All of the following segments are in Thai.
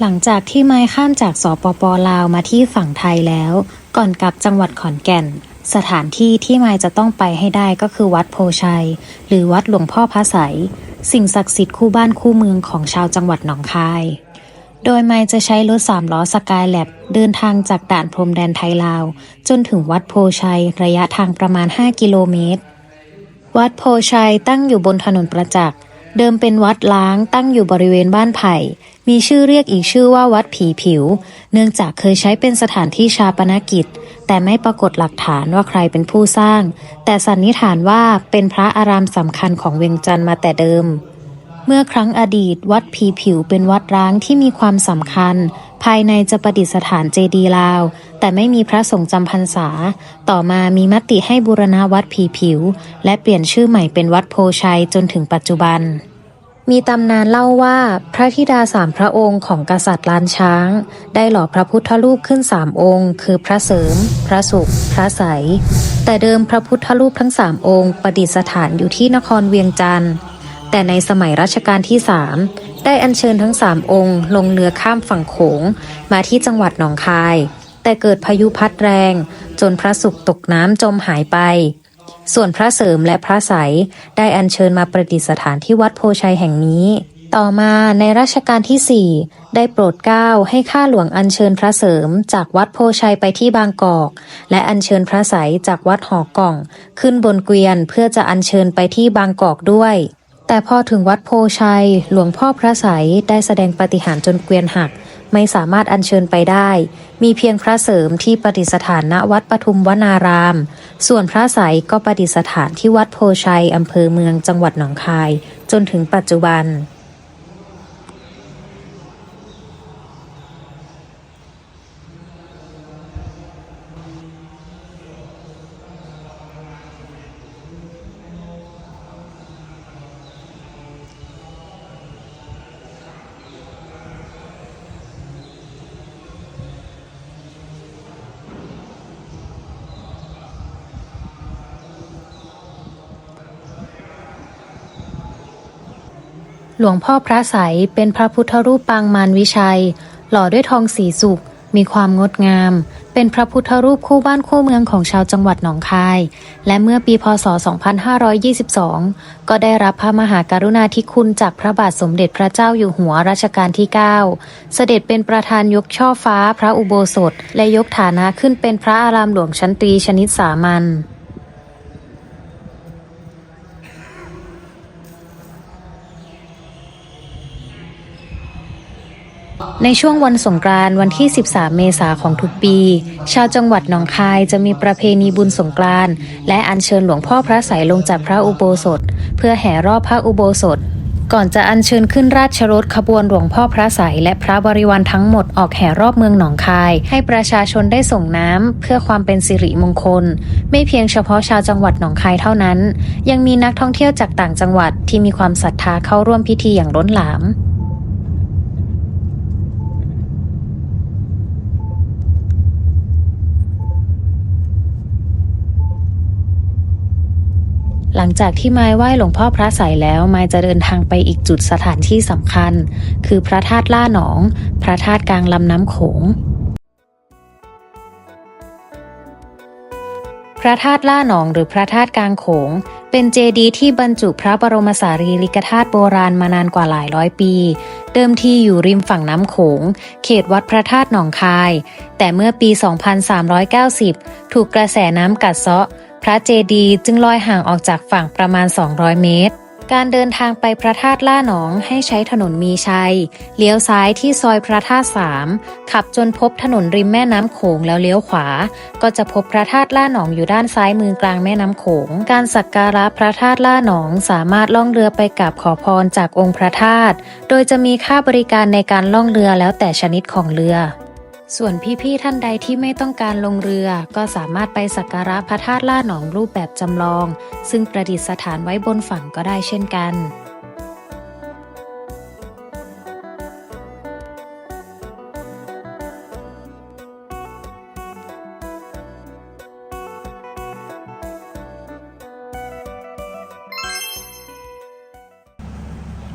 หลังจากที่ไม้ข้ามจากสปปลาวมาที่ฝั่งไทยแล้ว ก่อนกลับจังหวัดขอนแก่น สถานที่ที่ไม้จะต้องไปให้ได้ก็คือวัดโพชัย หรือวัดหลวงพ่อพระไสยสิ่งศักดิ์สิทธิ์คู่บ้านคู่เมืองของชาวจังหวัดหนองคาย โดยไม้จะใช้รถสามล้อสกายแลบเดินทางจากด่านพรมแดนไทยลาว จนถึงวัดโพชัย ระยะทางประมาณ 5 กิโลเมตร วัดโพชัยตั้งอยู่บนถนนประจักษ์ เดิมเป็นวัดล้างตั้งอยู่บริเวณบ้านไผ่ มีชื่อเรียกอีกชื่อว่าวัดผีผิว เนื่องจากเคยใช้เป็นสถานที่ชาปนกิจ แต่ไม่ปรากฏหลักฐานว่าใครเป็นผู้สร้าง แต่สันนิษฐานว่าเป็นพระอารามสำคัญของเวียงจันทร์มาแต่เดิม เมื่อครั้งอดีต วัดผีผิวเป็นวัดร้างที่มีความสำคัญ ภายในจะประดิษฐานเจดีย์ลาว แต่ไม่มีพระสงฆ์จำพรรษา ต่อมามีมติให้บูรณะวัดผีผิว และเปลี่ยนชื่อใหม่เป็นวัดโพชัยจนถึงปัจจุบัน มีตำนานเล่าว่าพระธิดาสามพระองค์ของกษัตริย์ล้านช้าง ได้หล่อพระพุทธรูปขึ้นสามองค์ คือพระเสริม พระสุข พระใส แต่เดิมพระพุทธรูปทั้งสามองค์ประดิษฐานอยู่ที่นครเวียงจันทร์แต่ในสมัยรัชกาลที่สามได้อัญเชิญทั้งสามองค์ ลงเรือข้ามฝั่งโขง มาที่จังหวัดหนองคาย แต่เกิดพายุพัดแรง จนพระสุขตกน้ำจมหายไป ส่วนพระเสริมและพระใสยได้อัญเชิญมาประดิษฐานที่วัดโพชัยแห่งนี้ ต่อมาในรัชกาลที่ 4 ได้โปรดเกล้าให้ข้าหลวงอัญเชิญพระเสริม จากวัดโพชัยไปที่บางกอก และอัญเชิญพระใสยจากวัดหอกล่อง ขึ้นบนเกวียนเพื่อจะอัญเชิญไปที่บางกอกด้วยแต่พอถึงวัดโพชัย หลวงพ่อพระใสยได้แสดงปฏิหารจนเกวียนหัก ไม่สามารถอัญเชิญไปได้ มีเพียงพระเสริมที่ปฏิสถานณวัดปทุมวนาราม ส่วนพระสายก็ปฏิสถานที่วัดโพชัยอำเภอเมืองจังหวัดหนองคาย จนถึงปัจจุบัน หลวงพ่อพระใสยเป็นพระพุทธรูปปางมารวิชัย หล่อด้วยทองสีสุกมีความงดงาม เป็นพระพุทธรูปคู่บ้านคู่เมืองของชาวจังหวัดหนองคาย และเมื่อปีพศ 2522 ก็ได้รับพระมหากรุณาธิคุณจากพระบาทสมเด็จพระเจ้าอยู่หัวรัชกาลที่ 9 เสด็จเป็นประธานยกช่อฟ้าพระอุโบสถ และยกฐานะขึ้นเป็นพระอารามหลวงชั้นตรีชนิดสามัญ ในช่วงวันสงกรานต์วันที่ 13 เมษาของทุกปี ชาวจังหวัดหนองคายจะมีประเพณีบุญสงกรานต์และอัญเชิญหลวงพ่อพระไสยลงจากพระอุโบสถ เพื่อแห่รอบพระอุโบสถ ก่อนจะอัญเชิญขึ้นราชรถขบวนหลวงพ่อพระไสยและพระบริวารทั้งหมดออกแห่รอบเมืองหนองคาย ให้ประชาชนได้ส่งน้ำเพื่อความเป็นสิริมงคล ไม่เพียงเฉพาะชาวจังหวัดหนองคายเท่านั้น ยังมีนักท่องเที่ยวจากต่างจังหวัดที่มีความศรัทธาเข้าร่วมพิธีอย่างล้นหลาม หลังจากที่ไม้ไหว้หลวงพ่อพระใสยแล้วไม้จะเดินทางไปอีกจุดสถานที่สำคัญ คือพระธาตุล่าหนอง พระธาตุกลางลำน้ำโขงพระธาตุล่าหนองหรือพระธาตุกลางโขง เป็นเจดีย์ที่บรรจุพระบรมสารีริกธาตุโบราณมานานกว่าหลายร้อยปี เดิมทีอยู่ริมฝั่งน้ำโขง เขตวัดพระธาตุหนองคาย แต่เมื่อปี 2390 ถูกกระแสน้ำกัดเซาะ พระเจดีย์จึงลอยห่างออกจากฝั่งประมาณ 200 เมตร การเดินทางไปพระธาตุล่าหนองให้ใช้ถนนมีชัย เลี้ยวซ้ายที่ซอยพระธาตุสามขับจนพบถนนริมแม่น้ำโขงแล้วเลี้ยวขวา ก็จะพบพระธาตุล่าหนองอยู่ด้านซ้ายมือกลางแม่น้ำโขง การสักการะพระธาตุล่าหนองสามารถล่องเรือไปกราบขอพรจากองค์พระธาตุ โดยจะมีค่าบริการในการล่องเรือแล้วแต่ชนิดของเรือ ส่วนพี่ๆท่านใดที่ไม่ต้องการลงเรือ ก็สามารถไปสักการะพระธาตุล่าหนองรูปแบบจำลอง ซึ่งประดิษฐานไว้บนฝั่งก็ได้เช่นกัน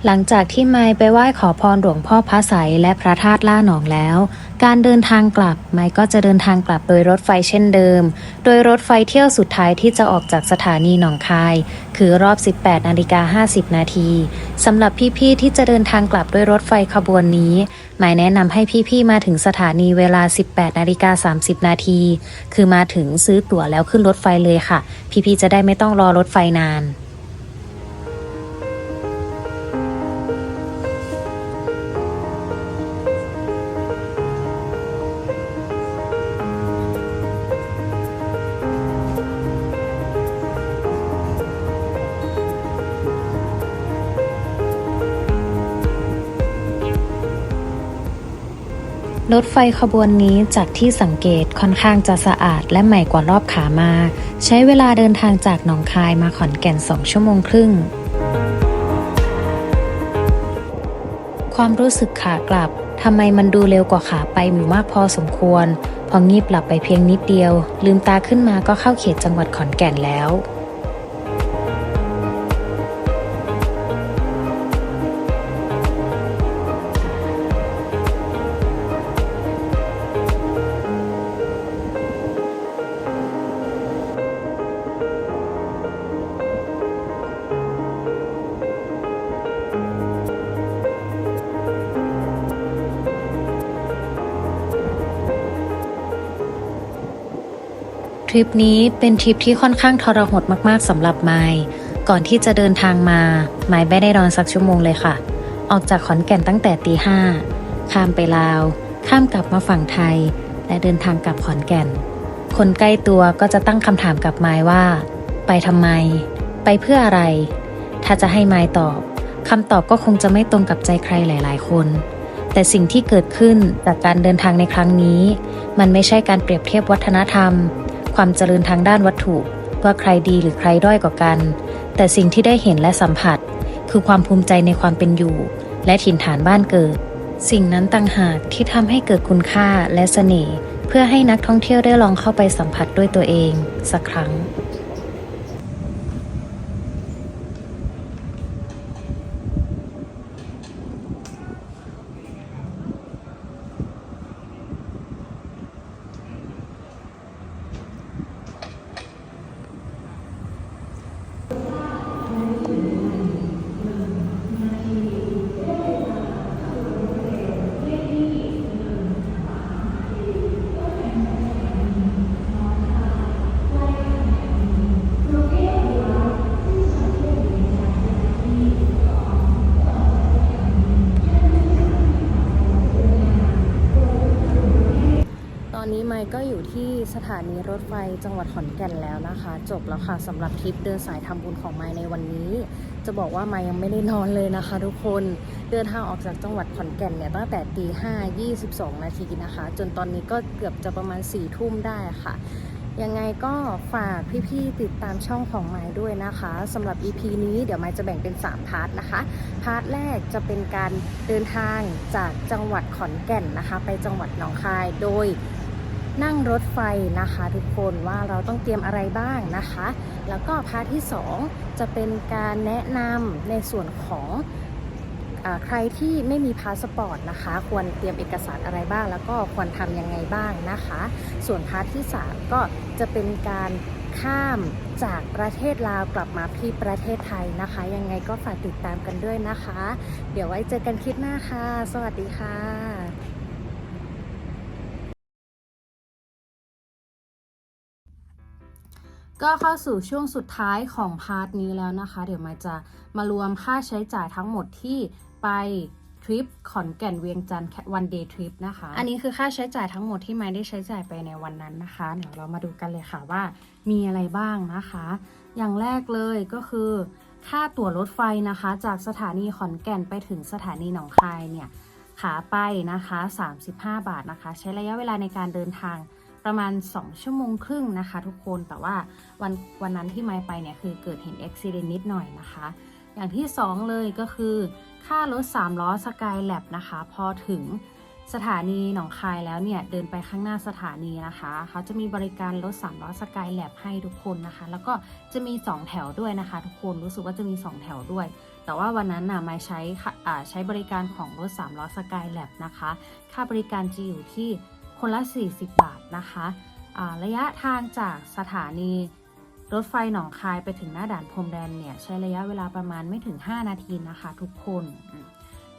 หลังจากที่ไมไปไหว้ขอพรหลวงพ่อพระใสยและพระธาตุล่าหนองแล้ว การเดินทางกลับไมค์ก็จะเดินทางกลับโดยรถไฟเช่นเดิม โดยรถไฟเที่ยวสุดท้ายที่จะออกจากสถานีหนองคาย คือรอบ 18 นาฬิกา 50 นาทีสำหรับพี่ๆที่จะเดินทางกลับด้วยรถไฟขบวนนี้ หมายแนะนำให้พี่ๆมาถึงสถานีเวลา 18 นาฬิกา 30 นาที คือมาถึงซื้อตั๋วแล้วขึ้นรถไฟเลยค่ะ พี่ๆจะได้ไม่ต้องรอรถไฟนาน รถไฟขบวนนี้จากที่สังเกตค่อนข้างจะสะอาดและใหม่กว่ารอบขามา ใช้เวลาเดินทางจากหนองคายมาขอนแก่น 2 ชั่วโมงครึ่ง ความรู้สึกขากลับทำไมมันดูเร็วกว่าขาไปอยู่มากพอสมควร พองีบหลับไปเพียงนิดเดียว ลืมตาขึ้นมาก็เข้าเขตจังหวัดขอนแก่นแล้ว ริปนี้เป็นทริปที่ค่อนข้างทรหดมาก ๆสำหรับไมค์ก่อนที่จะเดินทางมา ไมค์ไม่ได้นอนสักชั่วโมงเลยค่ะ ออกจากขอนแก่นตั้งแต่ตีห้าข้ามไปลาว ข้ามกลับมาฝั่งไทย และเดินทางกลับขอนแก่น คนใกล้ตัวก็จะตั้งคำถามกับไมค์ว่า ไปทำไม ไปเพื่ออะไร ถ้าจะให้ไมค์ตอบคำตอบก็คงจะไม่ตรงกับใจใครหลาย ๆ คน แต่สิ่งที่เกิดขึ้นจากการเดินทางในครั้งนี้ มันไม่ใช่การเปรียบเทียบวัฒนธรรม ความเจริญทางด้านวัตถุ ว่าใครดีหรือใครด้อยกว่ากัน แต่สิ่งที่ได้เห็นและสัมผัส คือความภูมิใจในความเป็นอยู่ และถิ่นฐานบ้านเกิด สิ่งนั้นต่างหากที่ทำให้เกิดคุณค่าและเสน่ห์เพื่อให้นักท่องเที่ยวได้ลองเข้าไปสัมผัสด้วยตัวเอง สักครั้ง ก็อยู่ที่สถานีรถไฟจังหวัดขอนแก่นแล้วนะคะ จบแล้วค่ะสำหรับทริปเดินสายทำบุญของไมในวันนี้ จะบอกว่าไมยังไม่ได้นอนเลยนะคะ ทุกคนเดินทางออกจากจังหวัดขอนแก่นเนี่ยตั้งแต่ตีห้ายี่สิบสองนาทีนะคะ จนตอนนี้ก็เกือบจะประมาณ4ี่ทุ่มได้ค่ะ ยังไงก็ฝากพี่ๆติดตามช่องของไม้ด้วยนะคะสำหรับ EP นี้เดี๋ยวไม้จะแบ่งเป็น 3 พาร์ทนะคะพาร์ทแรกจะเป็นการเดินทางจากจังหวัดขอนแก่นนะคะ ไปจังหวัดหนองคายโดย นั่งรถไฟนะคะ ทุกคนว่าเราต้องเตรียมอะไรบ้างนะคะ แล้วก็พาร์ทที่ 2 จะเป็นการแนะนำในส่วนของอใครที่ไม่มีพาสปอร์ตนะคะ ควรเตรียมเอกสารอะไรบ้าง แล้วก็ควรทำยังไงบ้างนะคะ ส่วนพาร์ทที่ 3 ก็จะเป็นการข้ามจากประเทศลาวกลับมาที่ประเทศไทยนะคะ ยังไงก็ฝากติดตามกันด้วยนะคะ เดี๋ยวไว้เจอกันคลิปหน้าค่ะ สวัสดีค่ะ ก็เข้าสู่ช่วงสุดท้ายของพาร์ทนี้แล้วนะคะ เดี๋ยวมาจะมารวมค่าใช้จ่ายทั้งหมดที่ไปทริปขอนแก่นเวียงจันทร์วันเดย์ทริปนะคะ อันนี้คือค่าใช้จ่ายทั้งหมดที่ไม่ได้ใช้จ่ายไปในวันนั้นนะคะ เดี๋ยวเรามาดูกันเลยค่ะว่ามีอะไรบ้างนะคะ อย่างแรกเลยก็คือ ค่าตั๋วรถไฟนะคะ จากสถานีขอนแก่นไปถึงสถานีหนองคายเนี่ยขาไปนะคะ 35 บาทนะคะ ใช้ระยะเวลาในการเดินทาง ประมาณ 2 ชั่วโมงครึ่งนะคะ ทุกคนแต่ว่าวันวันนั้นที่ไม่ไปเนี่ยคือเกิดเห็นอุบิเหตุนิดหน่อยนะคะ อย่างที่ 2 เลยก็คือค่ารถ3ล้อสกายแลบนะคะ พอถึงสถานีหนองคายแล้วเนี่ยเดินไปข้างหน้าสถานีนะคะ เขาจะมีบริการรถ3ล้อสกายแลบให้ทุกคนนะคะ แล้วก็จะมี 2 แถวด้วยนะคะ ทุกคนรู้สึกว่าจะมี 2 แถวด้วย แต่ว่าวันนั้นน่ะมาใช้ค่ะใช้บริการของรถ3ล้อสกายแลบนะคะ ค่าบริการจะอยู่ที่ คนละ 40 บาทนะคะอ่าระยะทางจากสถานีรถไฟหนองคายไปถึงหน้าด่านพรมแดนเนี่ยใช้ระยะเวลาประมาณไม่ถึง 5 นาทีนะคะทุกคน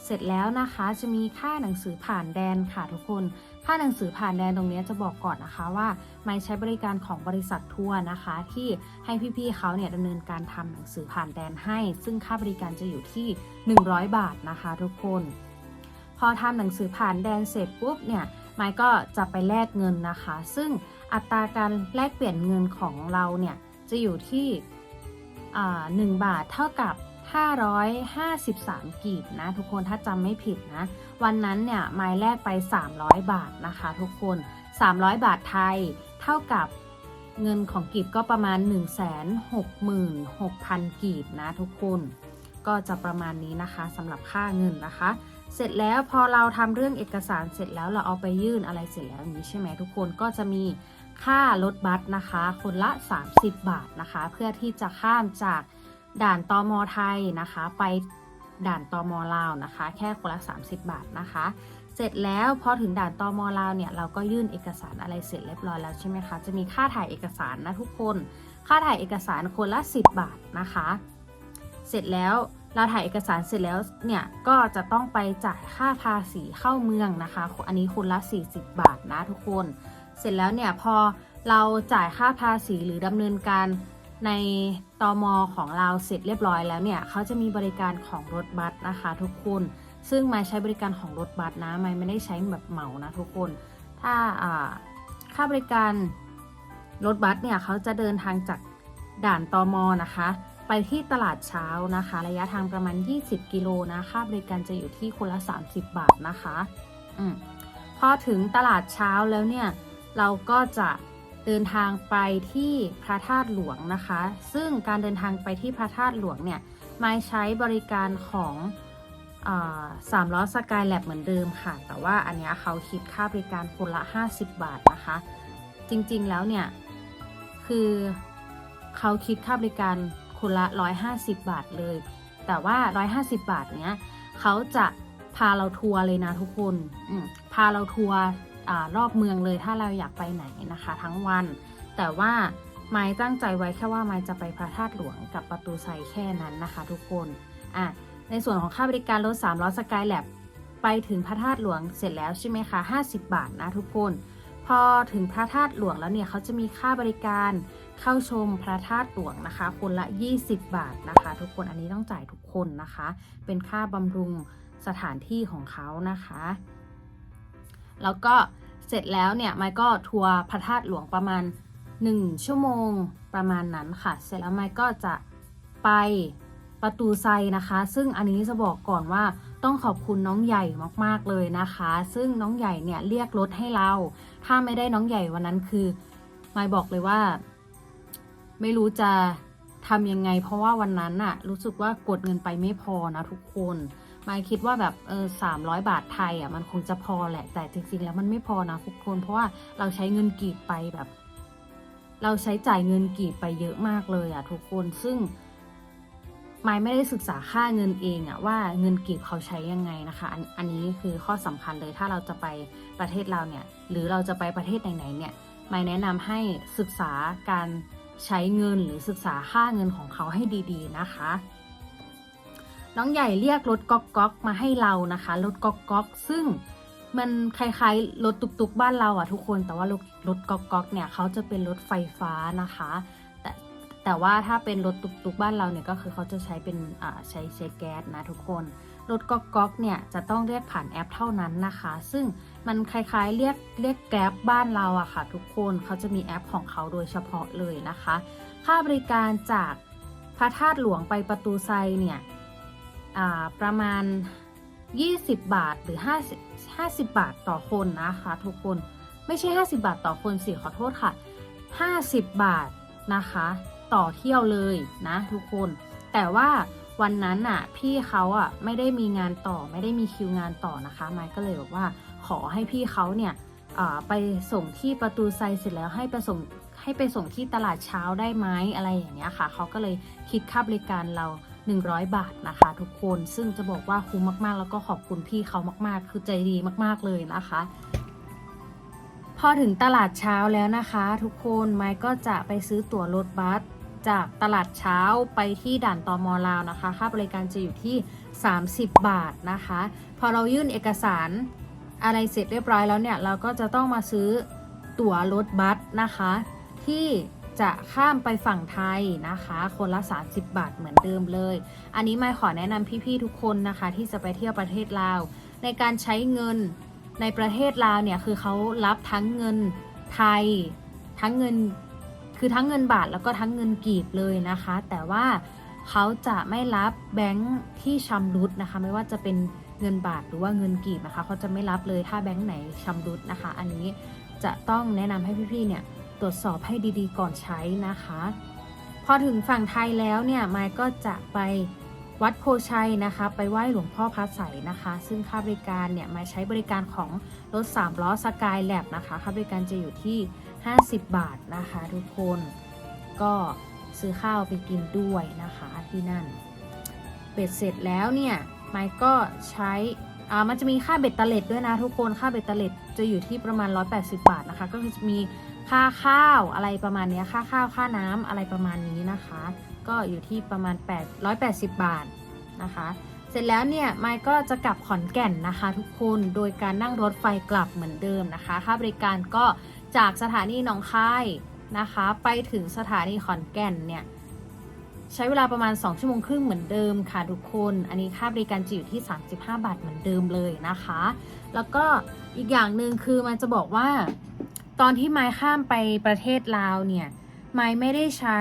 เสร็จแล้วนะคะจะมีค่าหนังสือผ่านแดนค่ะทุกคน ค่าหนังสือผ่านแดนตรงนี้จะบอกก่อนนะคะว่าไม่ใช้บริการของบริษัททัวร์นะคะ ที่ให้พี่ๆเขาเนี่ยดำเนินการทำหนังสือผ่านแดนให้ ซึ่งค่าบริการจะอยู่ที่ 100 บาทนะคะ ทุกคน พอทำหนังสือผ่านแดนเสร็จปุ๊บเนี่ย ไมค์ก็จะไปแลกเงินนะคะ ซึ่งอัตราการแลกเปลี่ยนเงินของเราเนี่ยจะอยู่ที่อ่า1บาทเท่ากับ 553 กีบนะทุกคนถ้าจำไม่ผิดนะ วันนั้นเนี่ยไมล์แรกไป 300 บาทนะคะทุกคน 300 บาทไทยเท่ากับเงินของกีบก็ประมาณ 166,000 กีบนะทุกคน ก็จะประมาณนี้นะคะสำหรับค่าเงินนะคะ เสร็จแล้วพอเราทำเรื่องเอกสารเสร็จแล้วเราเอาไปยื่นอะไรเสร็จแล้วอย่างนี้ใช่ไหมทุกคนก็จะมีค่ารถบัสนะคะ คนละ 30 บาทนะคะ เพื่อที่จะข้ามจากด่านตมไทยนะคะ ไปด่านตมลาวนะคะ แค่คนละ 30 บาทนะคะ เสร็จแล้วพอถึงด่านตมลาวเนี่ยเราก็ยื่นเอกสารอะไรเสร็จเรียบร้อยแล้วใช่ไหมคะจะมีค่าถ่ายเอกสารนะทุกคน ค่าถ่ายเอกสารคนละ 10 บาทนะคะ เสร็จแล้ว เราถ่ายเอกสารเสร็จแล้วเนี่ยก็จะต้องไปจ่ายค่าภาษีเข้าเมืองนะคะ อันนี้คนละ 40 บาทนะทุกคน เสร็จแล้วเนี่ยพอเราจ่ายค่าภาษีหรือดำเนินการในตอมอของเราเสร็จเรียบร้อยแล้วเนี่ยเขาจะมีบริการของรถบัสนะคะ ทุกคน ซึ่งไม่ใช้บริการของรถบัสนะไม่ไม่ได้ใช้แบบเหมานะทุกคน ถ้าอ่าค่าบริการรถบัสเนี่ยเขาจะเดินทางจากด่านตอมอนะคะ ไปที่ตลาดเช้านะคะ ระยะทางประมาณ 20 กิโลนะค่าบริการจะอยู่ที่คนละ 30 บาทนะคะอืมพอถึงตลาดเช้าแล้วเนี่ย เราก็จะเดินทางไปที่พระธาตุหลวงนะคะ ซึ่งการเดินทางไปที่พระธาตุหลวงเนี่ยไม่ใช้บริการของสามล้อสกายแลบเหมือนเดิมค่ะ แต่ว่าอันนี้เขาคิดค่าบริการคนละ 50 บาทนะคะ จริงๆแล้วเนี่ย คือเขาคิดค่าบริการ คนละ 150 บาทเลย แต่ว่า 150 บาทเนี้ยเขาจะพาเราทัวร์เลยนะทุกคนพาเราทัวร์รอบเมืองเลยถ้าเราอยากไปไหนนะคะ ทั้งวัน แต่ว่าไม้ตั้งใจไว้แค่ว่าไม้จะไปพระธาตุหลวงกับประตูไซแค่นั้นนะคะ ทุกคนอะในส่วนของค่าบริการรถ3ล้อสกายแลบไปถึงพระธาตุหลวงเสร็จแล้วใช่ไหมคะ 50 บาทนะทุกคน พอถึงพระธาตุหลวงแล้วเนี่ยเขาจะมีค่าบริการเข้าชมพระธาตุหลวงนะคะ คนละ 20 บาทนะคะ ทุกคนอันนี้ต้องจ่ายทุกคนนะคะ เป็นค่าบำรุงสถานที่ของเขานะคะ แล้วก็เสร็จแล้วเนี่ยไมก็ทัวร์พระธาตุหลวงประมาณ 1 ชั่วโมงประมาณนั้นค่ะ เสร็จแล้วไมก็จะไปประตูไซนะคะ ซึ่งอันนี้จะบอกก่อนว่าต้องขอบคุณน้องใหญ่มากๆเลยนะคะ ซึ่งน้องใหญ่เนี่ยเรียกรถให้เรา ถ้าไม่ได้น้องใหญ่วันนั้นคือไมค์บอกเลยว่า ไม่รู้จะทำยังไง เพราะว่าวันนั้นน่ะ รู้สึกว่ากดเงินไปไม่พอนะทุกคนไมค์คิดว่าแบบเออสามร้อยบาทไทยอะมันคงจะพอแหละ แต่จริงๆ แล้วมันไม่พอนะทุกคน เพราะว่าเราใช้เงินกีบไปแบบ เราใช้จ่ายเงินกีบไปเยอะมากเลยอะทุกคนซึ่ง ไมค์ไม่ได้ศึกษาค่าเงินเองอะว่าเงินกีบเขาใช้ยังไงนะคะอันอันนี้คือข้อสำคัญเลยถ้าเราจะไปประเทศเราเนี่ยหรือเราจะไปประเทศไหนๆเนี่ยไมค์แนะนำให้ศึกษาการใช้เงินหรือศึกษาค่าเงินของเขาให้ดีๆนะคะ น้องใหญ่เรียกรถก๊อกก๊อกมาให้เรานะคะรถก๊อกก๊อกซึ่งมันคล้ายๆรถตุกๆบ้านเราอะทุกคนแต่ว่ารถรถก๊อกก๊อกเนี่ยเขาจะเป็นรถไฟฟ้านะคะ แต่ว่าถ้าเป็นรถตุกๆบ้านเราเนี่ยก็คือเขาจะใช้เป็นใช้ใช้แก๊สนะทุกคน รถก๊อกก๊อกเนี่ยจะต้องเรียกผ่านแอปเท่านั้นนะคะ ซึ่งมันคล้ายๆเรียกเรียกแก๊บบ้านเราอะค่ะ ทุกคนเขาจะมีแอปของเขาโดยเฉพาะเลยนะคะ ค่าบริการจากพระธาตุหลวงไปประตูไซเนี่ยประมาณ 20 บาทหรือ 50 50 บาทต่อคนนะคะ ทุกคนไม่ใช่ 50 บาทต่อคนสิขอโทษค่ะ 50 บาทนะคะ ต่อเที่ยวเลยนะทุกคน แต่ว่าวันนั้นอะพี่เขาอะไม่ได้มีงานต่อไม่ได้มีคิวงานต่อนะคะไมค์ก็เลยบอกว่าขอให้พี่เขาเนี่ยไปส่งที่ประตูไซเสร็จแล้วให้ไปส่งให้ไปส่งที่ตลาดเช้าได้ไหมอะไรอย่างเงี้ยค่ะเขาก็เลยคิดค่าบริการเรา 100 บาทนะคะ ทุกคนซึ่งจะบอกว่าคุ้มมากๆ แล้วก็ขอบคุณพี่เขามากๆ คือใจดีมากๆเลยนะคะ พอถึงตลาดเช้าแล้วนะคะ ทุกคนไมค์ก็จะไปซื้อตั๋วรถบัส จากตลาดเช้าไปที่ด่านตอมอลาวนะคะ ค่าบริการจะอยู่ที่ 30 บาทนะคะ พอเรายื่นเอกสารอะไรเสร็จเรียบร้อยแล้วเนี่ย เราก็จะต้องมาซื้อตั๋วรถบัสนะคะ ที่จะข้ามไปฝั่งไทยนะคะ คนละ 30 บาทเหมือนเดิมเลย อันนี้ไม่ขอแนะนำพี่ๆทุกคนนะคะ ที่จะไปเที่ยวประเทศลาว ในการใช้เงินในประเทศลาวเนี่ยคือเขารับทั้งเงินไทย ทั้งเงิน คือทั้งเงินบาทแล้วก็ทั้งเงินกีบเลยนะคะ แต่ว่าเขาจะไม่รับแบงค์ที่ชำรุดนะคะ ไม่ว่าจะเป็นเงินบาทหรือว่าเงินกีบนะคะเขาจะไม่รับเลยถ้าแบงค์ไหนชำรุดนะคะ อันนี้จะต้องแนะนำให้พี่ๆเนี่ยตรวจสอบให้ดีๆ ก่อนใช้นะคะ พอถึงฝั่งไทยแล้วเนี่ยไมค์ก็จะไปวัดโพชัยนะคะ ไปไหว้หลวงพ่อพระใสนะคะ ซึ่งค่าบริการเนี่ยมาใช้บริการของรถ3ล้อสกายแลบนะคะ ค่าบริการจะอยู่ที่ 50 บาทนะคะทุกคนก็ซื้อข้าวไปกินด้วยนะคะที่นั่น เบ็ดเสร็จแล้วเนี่ยไมค์ก็ใช้อ่ามันจะมีค่าเบ็ดตะเล็ดด้วยนะทุกคนค่าเบ็ดตะเล็ดจะอยู่ที่ประมาณ 180 บาทนะคะ ก็คือมีค่าข้าวอะไรประมาณเนี้ยค่าข้าวค่าน้ำอะไรประมาณนี้นะคะ ก็อยู่ที่ประมาณ 8 180 บาทนะคะ เสร็จแล้วเนี่ยไมค์ก็จะกลับขอนแก่นนะคะ ทุกคนโดยการนั่งรถไฟกลับเหมือนเดิมนะคะ ค่าบริการก็ จากสถานีหนองคายนะคะ ไปถึงสถานีขอนแก่นเนี่ยใช้เวลาประมาณ 2 ชั่วโมงครึ่งเหมือนเดิมค่ะทุกคน อันนี้ค่าบริการจะอยู่ที่ 35 บาทเหมือนเดิมเลยนะคะ แล้วก็อีกอย่างหนึ่งคือมันจะบอกว่า ตอนที่ไม้ข้ามไปประเทศลาวเนี่ยไม้ไม่ได้ใช้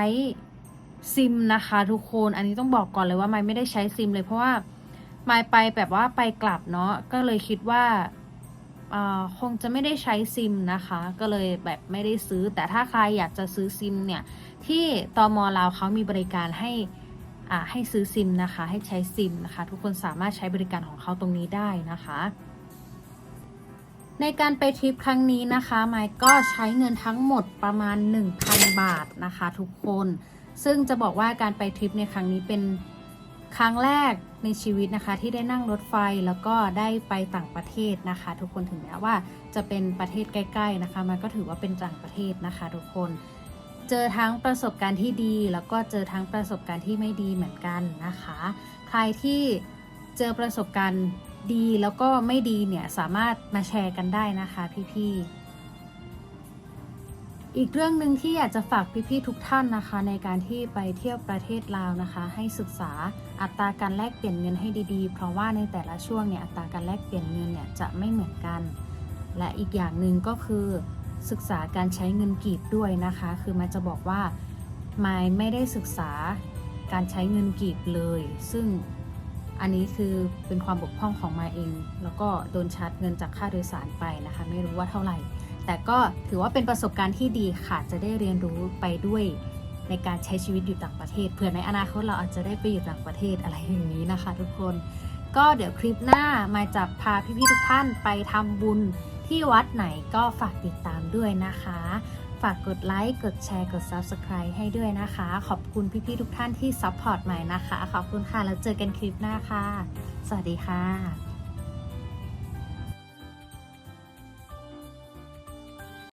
ซิมนะคะทุกคน อันนี้ต้องบอกก่อนเลยว่าไม้ไม่ได้ใช้ซิมเลยเพราะว่าไม้ไปแบบว่าไปกลับเนาะ ก็เลยคิดว่าอ่า คงจะไม่ได้ใช้ซิมนะคะ ก็เลยแบบไม่ได้ซื้อ แต่ถ้าใครอยากจะซื้อซิมเนี่ย ที่ตมลาวเขามีบริการให้อ่าให้ซื้อซิมนะคะ ให้ใช้ซิมนะคะ ทุกคนสามารถใช้บริการของเขาตรงนี้ได้นะคะ ในการไปทริปครั้งนี้นะคะไมค์ก็ใช้เงินทั้งหมดประมาณ 1,000 บาทนะคะ ทุกคน ซึ่งจะบอกว่าการไปทริปในครั้งนี้เป็นครั้งแรก ในชีวิตนะคะ ที่ได้นั่งรถไฟแล้วก็ได้ไปต่างประเทศนะคะ ทุกคนถึงแม้ว่าจะเป็นประเทศใกล้ ๆนะคะ มันก็ถือว่าเป็นต่างประเทศนะคะ ทุกคนเจอทั้งประสบการณ์ที่ดี แล้วก็เจอทั้งประสบการณ์ที่ไม่ดีเหมือนกันนะคะ ใครที่เจอประสบการณ์ดีแล้วก็ไม่ดีเนี่ยสามารถมาแชร์กันได้นะคะพี่ๆ อีกเรื่องหนึ่งที่อยากจะฝากพี่ๆทุกท่านนะคะ ในการที่ไปเที่ยวประเทศลาวนะคะ ให้ศึกษาอัตราการแลกเปลี่ยนเงินให้ดีๆ เพราะว่าในแต่ละช่วงเนี่ยอัตราการแลกเปลี่ยนเงินเนี่ยจะไม่เหมือนกัน และอีกอย่างหนึ่งก็คือศึกษาการใช้เงินกีบด้วยนะคะ คือมันจะบอกว่าไม่ไม่ได้ศึกษาการใช้เงินกีบเลย ซึ่งอันนี้คือเป็นความบกพร่องของมาเอง แล้วก็โดนชาร์จเงินจากค่าโดยสารไปนะคะ ไม่รู้ว่าเท่าไหร่ แต่ก็ถือว่าเป็นประสบการณ์ที่ดีค่ะ จะได้เรียนรู้ไปด้วยในการใช้ชีวิตอยู่ต่างประเทศ เผื่อในอนาคตเราอาจจะได้ไปอยู่ต่างประเทศอะไรอย่างนี้นะคะ ทุกคน ก็เดี๋ยวคลิปหน้ามาจับพาพี่ๆทุกท่านไปทำบุญที่วัดไหนก็ฝากติดตามด้วยนะคะ ฝากกดไลค์ กดแชร์ กด Subscribe ให้ด้วยนะคะ ขอบคุณพี่ๆทุกท่านที่ซัพพอร์ตใหม่นะคะ ขอบคุณค่ะ แล้วเจอกันคลิปหน้าค่ะ สวัสดีค่ะ